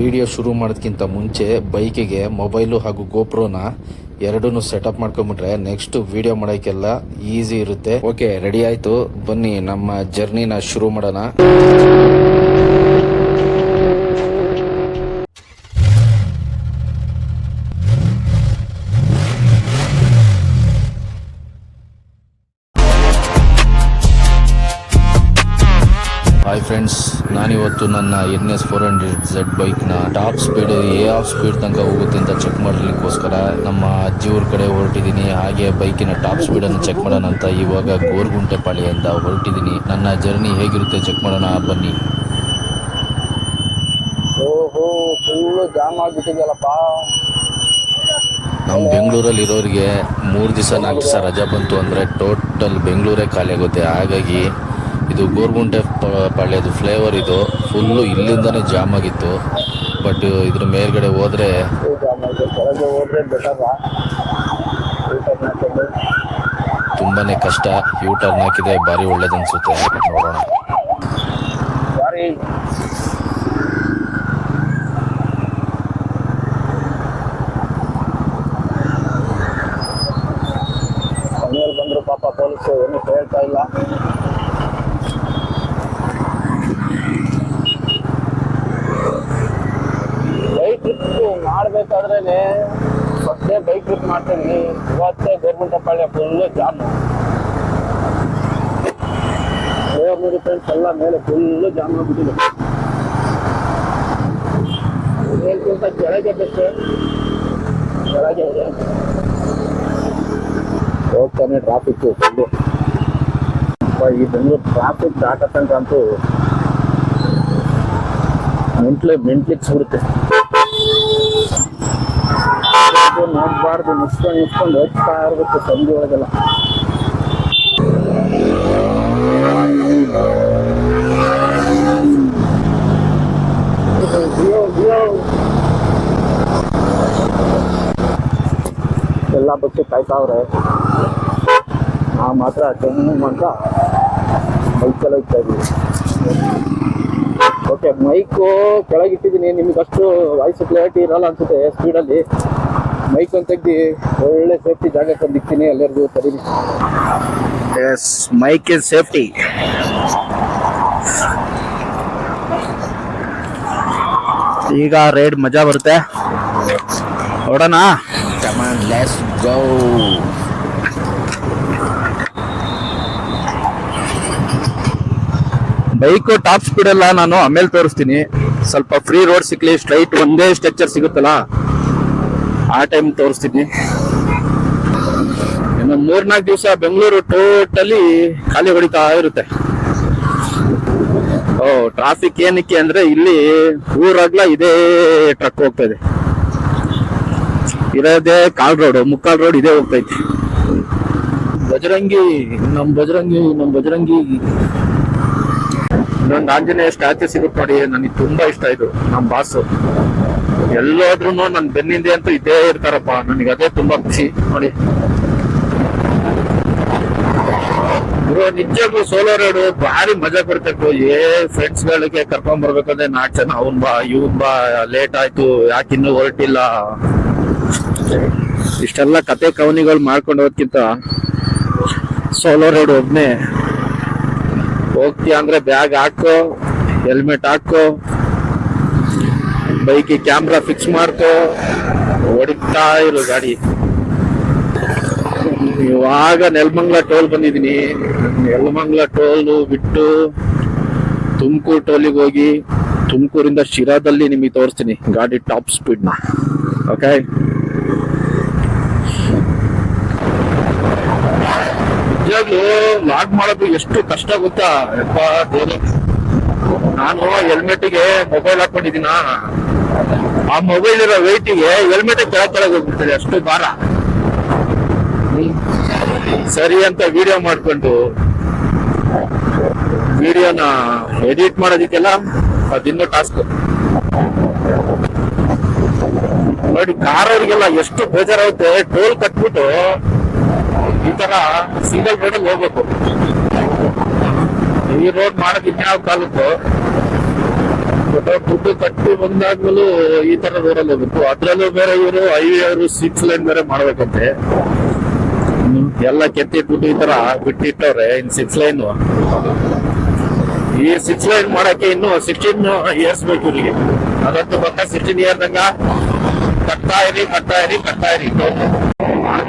Video ಶುರು ಮಾಡೋದಕ್ಕಿಂತ ಮುಂಚೆ ಬೈಕಿಗೆ ಮೊಬೈಲು ಹಾಗೂ ಗೋಪ್ರೋನ ಎರಡೂ ಸೆಟಪ್ ಮಾಡ್ಕೊಂಡ್ಬಿಟ್ರೆ ನೆಕ್ಸ್ಟ್ ವಿಡಿಯೋ ಮಾಡೋಕ್ಕೆಲ್ಲ ಈಸಿ ಇರುತ್ತೆ. ಓಕೆ ರೆಡಿ ಆಯಿತು. ಬನ್ನಿ, ನಮ್ಮ ಜರ್ನಿನ ಶುರು ಮಾಡೋಣ. ಹಾಯ್ ಫ್ರೆಂಡ್ಸ್ ನಾನಿವತ್ತು ನನ್ನ N S four hundred Z ಬೈಕ್ನ ಟಾಪ್ ಸ್ಪೀಡ್ ಏ ಆಫ್ ಸ್ಪೀಡ್ ತನಕ ಹೋಗುತ್ತೆ ಅಂತ ಚೆಕ್ ಮಾಡಲಿಕ್ಕೋಸ್ಕರ ನಮ್ಮ ಅಜ್ಜಿಯವ್ರ ಕಡೆ ಹೊರಟಿದ್ದೀನಿ. ಹಾಗೆ ಬೈಕಿನ ಟಾಪ್ ಸ್ಪೀಡನ್ನು ಚೆಕ್ ಮಾಡೋಣ ಅಂತ ಇವಾಗ ಗೋರ್ಗುಂಟೆಪಾಳ್ಯದಿಂದ ಹೊರಟಿದ್ದೀನಿ. ನನ್ನ ಜರ್ನಿ ಹೇಗಿರುತ್ತೆ ಚೆಕ್ ಮಾಡೋಣ ಬನ್ನಿ. ಓಹೋ ಫುಲ್ಲು ಜಾಮ್ ಆಗ್ಬಿಟ್ಟಿದೆಯಲ್ಲಪ್ಪ. ನಮ್ಮ ಬೆಂಗಳೂರಲ್ಲಿ ಇರೋರಿಗೆ ಮೂರು ದಿವಸ ನಾಲ್ಕು ದಿವಸ ರಜಾ ಬಂತು ಅಂದರೆ ಟೋಟಲ್ ಬೆಂಗಳೂರೇ ಖಾಲಿ ಆಗುತ್ತೆ ಹಾಗಾಗಿ ಇದು ಗೋರ್ಗುಂಟೆ ಪಾಳ್ಯದು ಫ್ಲೇವರ್ ಇದು. ಫುಲ್ಲು ಇಲ್ಲಿಂದನೇ ಜಾಮ್ ಆಗಿತ್ತು. ಬಟ್ ಇದ್ರ ಮೇಲ್ಗಡೆ ಹೋದರೆ ತುಂಬಾನೇ ತುಂಬಾ ಕಷ್ಟ. ಯೂ ಟರ್ನ್ ಹಾಕಿದೆ ಭಾರಿ ಒಳ್ಳೇದನ್ಸುತ್ತೆ ನೋಡೋಣ. ಸಾರಿ ಮನೆಯಲ್ಲಿ ಬಂದ್ರು ಪಾಪ ಪೊಲೀಸ್ ಏನು ಹೇಳ್ತಾ ಇಲ್ಲ. ಫಸ್ಟೇ ಬೈಕ್ ಟ್ರಿಪ್ ಮಾಡ್ತೀನಿ. ಇವತ್ತೇ ಗೌರ್ಮೆಂಟ್ ಪಾಳ್ಯ ಫುಲ್ಲು ಜಾಮ್ ಮೂರು ಫ್ರೆಂಡ್ಸ್ ಎಲ್ಲ ಮೇಲೆ ಫುಲ್ಲು ಜಾಮ್ ಆಗ್ಬಿಟ್ಟಿದೆ. ಮೇಲ್ಕಿಂತ ಕೆಳಗೆ ಬೆಸ್ಟ್ ಕೆಳಗೆ ಇದೆ. ಹೋಗ್ತಾನೆ ಟ್ರಾಫಿಕ್ ಫುಲ್ಲು ಈ ಬೆಂಗಳೂರು ಟ್ರಾಫಿಕ್ ದಾಟತಂಕ ಅಂತೂ ಮೆಂಟ್ಲೆ ಮೆಂಟ್ಲಿಕ್ಸ್ಬಿಡುತ್ತೆ ನೋಡ್ಬಾರ್ದು ನಿಸ್ಕೊಂಡು ನಿಸ್ಕೊಂಡು ಹೋಗ್ತಾ ಇರ್ಬೇಕು ಸಂಜೆ ಒಳಗೆಲ್ಲ. ಎಲ್ಲ ಬಗ್ಗೆ ಕಾಯ್ತಾವ್ರೆ. ಆ ಮಾತ್ರ ಚೆನ್ನ ಅಂತ ಬೈಕಲ್ಲಿ ಹೋಗ್ತಾ ಇದೀವಿ ಓಕೆ ಮೈಕು ಕೆಳಗಿಟ್ಟಿದ್ದೀನಿ ನಿಮ್ಗೆ ಅಷ್ಟು ವಾಯ್ಸ್ ಕ್ಲಾರಿಟಿ ಇರಲ್ಲ ಅನ್ಸುತ್ತೆ ಸ್ಪೀಡಲ್ಲಿ ಮೈಕ್ ಅಂತ ತೆಗ್ದು ಒಳ್ಳೆ ಸೇಫ್ಟಿ ಜಾಗಕ್ಕೆ ಬಂದು ಇಕ್ತೀನಿ ಎಲ್ಲರಿಗೂ ಸರಿ ಎಸ್ ಮೈಕ್ ಇಸ್ ಸೇಫ್ಟಿ ಈಗ ರೈಡ್ ಮಜಾ ಬರುತ್ತೆ. ನೋಡೋಣ. Come on go bike top speed ಎಲ್ಲ ನಾನು ಆಮೇಲೆ ತೋರಿಸ್ತೀನಿ. ಸ್ವಲ್ಪ ಫ್ರೀ ರೋಡ್ ಸಿಕ್ಲಿ ಸ್ಟ್ರೈಟ್ ಒಂದೇ ಸ್ಟ್ರಕ್ಚರ್ ಸಿಗುತ್ತಲ್ಲ? ಆ ಟೈಮ್ ತೋರಿಸ್ತೀನಿ. ಇನ್ನು ಮೂರ್ನಾಲ್ಕು ದಿವಸ ಬೆಂಗಳೂರು ಟೋಟಲಿ ಖಾಲಿ ಹೊಡಿತಾ ಇರುತ್ತೆ. ಓ ಟ್ರಾಫಿಕ್ ಏನಕ್ಕೆ ಅಂದ್ರೆ ಇಲ್ಲಿ ಊರಾಗ್ಲ ಇದೇ ಟ್ರಕ್ ಹೋಗ್ತಾ ಇದೆ. ಇರೋದೇ ಕಾಲ್ ರೋಡ್ ಮುಕ್ಕಾಲ್ ರೋಡ್ ಇದೇ ಹೋಗ್ತೈತಿ ಬಜರಂಗಿ, ನಮ್ ಬಜರಂಗಿ ನಮ್ ಬಜರಂಗಿ. ಇನ್ನೊಂದು ಆಂಜನೇಯ ಸ್ಟ್ಯಾಚು ಸಿಗುತ್ತೆ ನೋಡಿ ನನಗೆ ತುಂಬಾ ಇಷ್ಟ ಇದು, ನಮ್ ಬಾಸು ಎಲ್ಲೋದ್ರೂ ನನ್ ಬೆನ್ನಿಂದೆ ಅಂತೂ ಇದೇ ಇರ್ತಾರಪ್ಪ. ನನಗೆ ಅದೇ ತುಂಬಾ ಖುಷಿ. ನೋಡಿ. ನಿಜಕ್ಕೂ ಸೋಲೋ ರೈಡು ಭಾರಿ ಮಜಾ ಕೊಡ್ಬೇಕು. ಏ ಫ್ರೆಂಡ್ಸ್ ಗಳಿಗೆ ಕರ್ಕೊಂಡ್ ಬರ್ಬೇಕಂದ್ರೆ ನಾಲ್ಕು ಜನ ಅವನ್ ಬಾ, ಇವನ್ ಬಾ ಲೇಟ್ ಆಯ್ತು, ಯಾಕೆ ಇನ್ನೂ ಹೊರಟಿಲ್ಲ? ಇಷ್ಟೆಲ್ಲ ಕತೆ ಕವನಿಗಳು ಮಾಡ್ಕೊಂಡು ಹೋದ್ಕಿಂತ ಸೋಲೋ ರೈಡ್ ಒಬ್ನೇ ಹೋಗ್ತೀಯ ಅಂದ್ರೆ ಬ್ಯಾಗ್ ಹಾಕೋ ಹೆಲ್ಮೆಟ್ ಹಾಕೋ. ಬೈಕಿಗೆ ಕ್ಯಾಮ್ರಾ ಫಿಕ್ಸ್ ಮಾಡ್ಕೋ. ಹೊಡಿತಾ ಇರೋ ಗಾಡಿ. ಇವಾಗ ನೆಲಮಂಗ್ಲ ಟೋಲ್ ಬಂದಿದ್ದೀನಿ. ನೆಲಮಂಗ್ಲ ಟೋಲು ಬಿಟ್ಟು ತುಮಕೂರು ಟೋಲಿಗೆ ಹೋಗಿ ತುಮಕೂರಿಂದ ಶಿರಾದಲ್ಲಿ ನಿಮಗೆ ತೋರಿಸ್ತೀನಿ ಗಾಡಿ ಟಾಪ್ ಸ್ಪೀಡ್ನ ಓಕೆ ನಿಜವಾಗ್ಲೂ ಲಾಗ್ ಮಾಡೋದು ಎಷ್ಟು ಕಷ್ಟ ಗೊತ್ತಾ. ನಾನು ಹೆಲ್ಮೆಟ್ಗೆ ಮೊಬೈಲ್ ಹಾಕೊಂಡಿದ್ದೀನ? ಆ ಮೊಬೈಲ್ ಇರೋ ವೆಯ್ಟಿಗೆ ಹೆಲ್ಮೆಟ್ ಕೆಳಗೆ ಹೋಗ್ಬಿಡ್ತದೆ, ಅಷ್ಟು ಭಾರ. ಸರಿ ಅಂತ ವಿಡಿಯೋ ಮಾಡ್ಕೊಂಡು ವಿಡಿಯೋನ ಎಡಿಟ್ ಮಾಡೋದಿಕ್ಕೆಲ್ಲ ಅದಿನ್ನೂ ಟಾಸ್ಕ್ ನೋಡಿ ಕಾರ್ ಅವ್ರಿಗೆಲ್ಲ ಎಷ್ಟು ಬೇಜಾರಾಗುತ್ತೆ ಟೋಲ್ ಕಟ್ಬಿಟ್ಟು ಈ ತರ ಸಿಂಗಲ್ ರೋಡಲ್ಲಿ ಹೋಗ್ಬೇಕು. ಈ ರೋಡ್ ಮಾಡೋದಿನ್ಯಾವ ಕಾಲಕ್ಕೂ ದುಡ್ಡು ಕಟ್ಟಿ ಬಂದಾದ್ಮೇಲೂ ಈ ತರ ರೋಡಲ್ಲಿ ಹೋಗ್ಬೇಕು ಅದ್ರಲ್ಲೂ ಬೇರೆ ಇವರು ಹೈವೇ ಅವರು ಸಿಕ್ಸ್ ಲೈನ್ ಬೇರೆ ಮಾಡ್ಬೇಕಂತೆ. ಎಲ್ಲ ಕೆತ್ತಿಟ್ಬಿಟ್ಟು ಈ ತರ ಬಿಟ್ಟಿಟ್ಟವ್ರೆ ಇನ್ ಸಿಕ್ಸ್ ಲೈನ್ ಈ ಸಿಕ್ಸ್ ಲೈನ್ ಮಾಡಕ್ಕೆ ಇನ್ನು ಸಿಕ್ಸ್ಟೀನ್ ಇಯರ್ಸ್ ಬೇಕು ಇವರಿಗೆ. ಅದಂತೂ ಬರ್ತಾ ಸಿಕ್ಸ್ಟೀನ್ ಇಯರ್ ತಂಗ ಕಟ್ತಾ ಇರಿ ಕಟ್ತಾ ಇರಿ ಕಟ್ತಾ ಇರಿ.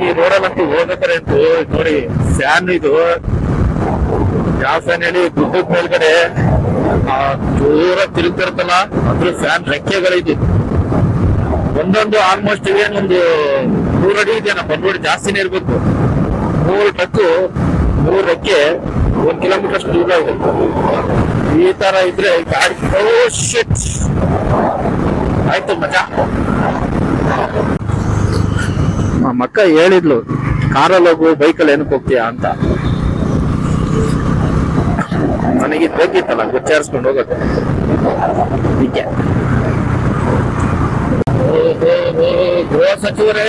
ಈ ರೋಡಲ್ಲಂತೂ ಹೋಗ್ಬೇಕಾರೆ ನೋಡಿ ಫ್ಯಾನ್ ಇದು. ಯಾವ ಫ್ಯಾನ್ ಹೇಳಿ? ಗುಡ್ಡದ ಮೇಲ್ಗಡೆ ಆ ಜೋರ ತಿರುಗ್ತಿರ್ತಲ್ಲ ಅದ್ರ ಫ್ಯಾನ್ ರೆಕ್ಕೆಗಳಿದೆ. ಒಂದೊಂದು ಆಲ್ಮೋಸ್ಟ್ ಏನೊಂದು ನೂರಡಿ ಇದೆ, ನಮ್ಮ ಬಂದ್ಬಿಟ್ಟು ಜಾಸ್ತಿನೇ ಇರ್ಬೇಕು. ಮೂರು ಟ್ರಕ್ಕು ಮೂರು ರೆಕ್ಕೆ, ಒಂದ್ ಕಿಲೋಮೀಟರ್ ಅಷ್ಟು ದೂರ ಇದೆ. ಈ ತರ ಇದ್ರೆ ಗಾಡಿ ಆಯ್ತು ಮಜಾ. ನಮ್ಮ ಅಕ್ಕ ಹೇಳಿದ್ಲು ಕಾರಲ್ಲಿ ಹೋಗು ಬೈಕಲ್ಲಿ ಏನಕ್ಕೆ ಹೋಗ್ತೀಯಾ ಅಂತ. ನನಗೆ ಬೇಕಿತ್ತಲ್ಲ ಗುಚ್ಚಾರಿಸ್ಕೊಂಡು ಹೋಗೋದು. ನಿಜ ಗೃಹ ಸಚಿವರೇ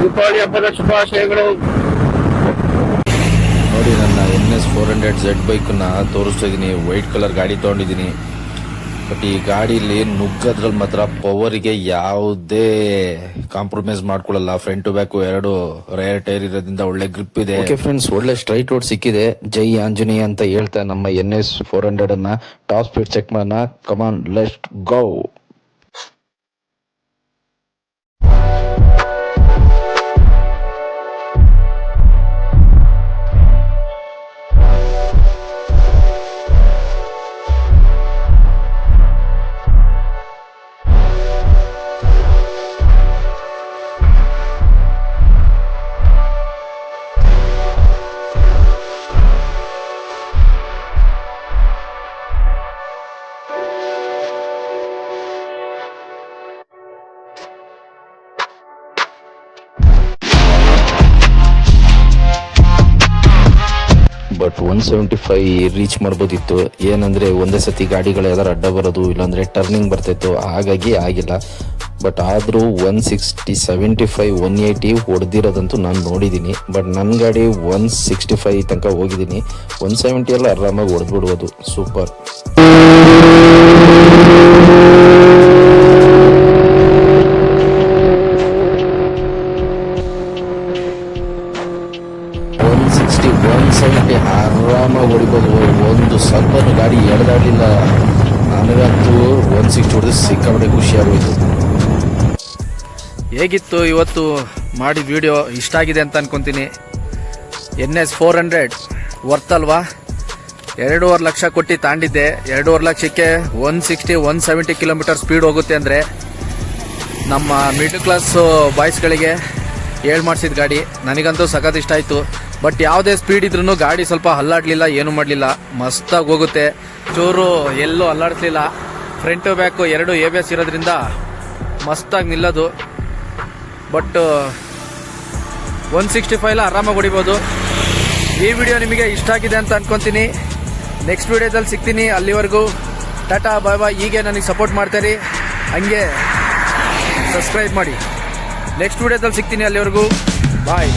ದೀಪಾವಳಿ ಹಬ್ಬದ ಶುಭಾಶಯಗಳು. ನೋಡಿ ನನ್ನ N S four hundred Z ಬೈಕನ್ನ ತೋರಿಸ್ತಾ ಇದ್ದೀನಿ ವೈಟ್ ಕಲರ್ ಗಾಡಿ ತೊಗೊಂಡಿದ್ದೀನಿ. ಬಟ್ ಈ ಗಾಡಿಲಿ ನುಗ್ಗದ್ರಲ್ಲಿ ಮಾತ್ರ ಪವರಿಗೆ ಯಾವುದೇ ಕಾಂಪ್ರಮೈಸ್ ಮಾಡ್ಕೊಳ್ಳಲ್ಲ ಫ್ರಂಟ್ ಟು ಬ್ಯಾಕ್ ಎರಡು ರೇರ್ ಟೈರ್ ಇರೋದ್ರಿಂದ ಒಳ್ಳೆ ಗ್ರಿಪ್ ಇದೆ. ಓಕೆ ಫ್ರೆಂಡ್ಸ್ ಒಳ್ಳೆ ಸ್ಟ್ರೈಟ್ ರೋಡ್ ಸಿಕ್ಕಿದೆ. ಜೈ ಆಂಜನೇಯ ಅಂತ ಹೇಳ್ತಾ ನಮ್ಮ ಎನ್ ಎಸ್ ಫೋರ್ ಹಂಡ್ರೆಡ್ ಅನ್ನ ಟಾಪ್ ಸ್ಪೀಡ್ ಚೆಕ್ ಮಾಡೋಣ. Come on lest go but one seventy five reach ಮಾಡ್ಬೋದಿತ್ತು. ಏನಂದ್ರೆ ಒಂದೇ ಸತಿ ಗಾಡಿಗಳು ಅಡ್ಡ ಬರೋದು, ಇಲ್ಲಾಂದ್ರೆ ಟರ್ನಿಂಗ್ ಬರ್ತಿತ್ತು. ಹಾಗಾಗಿ ಆಗಿಲ್ಲ. ಬಟ್ ಆದರೂ one sixty seventy five one eighty ಹೊಡೆದಿರೋದಂತೂ ನಾನು ನೋಡಿದ್ದೀನಿ ಬಟ್ ನನ್ನ ಗಾಡಿ ಒನ್ ಸಿಕ್ಸ್ಟಿ ಫೈವ್ ತನಕ ಹೋಗಿದ್ದೀನಿ ಒನ್ ಸೆವೆಂಟಿ ಎಲ್ಲ ಆರಾಮಾಗಿ ಹೊಡೆದ್ಬಿಡ್ಬೋದು. ಸೂಪರ್ ಸಿಕ್ಸ್ಟಿ ಒನ್ ಸೆವೆಂಟಿ ಆರಾಮಾಗಿ ಹೊಡಿಬೋದು. ಒಂದು ಸ್ವಲ್ಪ ಗಾಡಿ ಎಳೆದಾಡಲಿಲ್ಲ. ನನಗಂತೂ ಒನ್ ಸಿಕ್ಸ್ಟಿ ಹೊಡೆದು ಸಿಕ್ಕಾಪಟ್ಟೆ ಖುಷಿಯಾಗೋಯ್ತು. ಹೇಗಿತ್ತು ಇವತ್ತು ಮಾಡಿದ ವಿಡಿಯೋ ಇಷ್ಟ ಆಗಿದೆ ಅಂತ ಅನ್ಕೊಂತೀನಿ. N S four hundred worth ಅಲ್ವಾ? ಎರಡೂವರೆ ಲಕ್ಷ ಕೊಟ್ಟು ತಾಂಡಿದ್ದೆ. ಎರಡೂವರೆ ಲಕ್ಷಕ್ಕೆ one sixty one seventy kilometre speed ಹೋಗುತ್ತೆ ಅಂದರೆ ನಮ್ಮ ಮಿಡ್ಲ್ ಕ್ಲಾಸ್ ಬಾಯ್ಸ್ಗಳಿಗೆ ಹೇಳಿ ಮಾಡಿಸಿದ ಗಾಡಿ. ನನಗಂತೂ ಸಖತ್ ಇಷ್ಟ ಆಯಿತು. ಬಟ್ ಯಾವುದೇ ಸ್ಪೀಡ್ ಇದ್ರೂ ಗಾಡಿ ಸ್ವಲ್ಪ ಹಲ್ಲಾಡ್ಲಿಲ್ಲ ಏನು ಮಾಡಲಿಲ್ಲ. ಮಸ್ತಾಗಿ ಹೋಗುತ್ತೆ. ಚೂರು ಎಲ್ಲೂ ಅಲ್ಲಾಡಿಸ್ಲಿಲ್ಲ. ಫ್ರಂಟು ಬ್ಯಾಕು ಎರಡು ಎ ಬಿ ಎಸ್ ಇರೋದ್ರಿಂದ ಮಸ್ತಾಗಿ ನಿಲ್ಲೋದು. ಬಟ್ ಒನ್ ಸಿಕ್ಸ್ಟಿ ಫೈವ್ಲ ಆರಾಮಾಗಿ ಹೊಡಿಬೋದು. ಈ ವಿಡಿಯೋ ನಿಮಗೆ ಇಷ್ಟ ಆಗಿದೆ ಅಂತ ಅನ್ಕೊಂತೀನಿ. ನೆಕ್ಸ್ಟ್ ವಿಡಿಯೋದಲ್ಲಿ ಸಿಗ್ತೀನಿ ಅಲ್ಲಿವರೆಗೂ. ಟಾಟಾ ಬಾಯ್ ಬಾಯ್ ಹೀಗೆ ನನಗೆ ಸಪೋರ್ಟ್ ಮಾಡ್ತಾರಿ ಹಂಗೆ ಸಬ್ಸ್ಕ್ರೈಬ್ ಮಾಡಿ. ನೆಕ್ಸ್ಟ್ ವಿಡಿಯೋದಲ್ಲಿ ಸಿಗ್ತೀನಿ ಅಲ್ಲಿವರೆಗೂ. ಬಾಯ್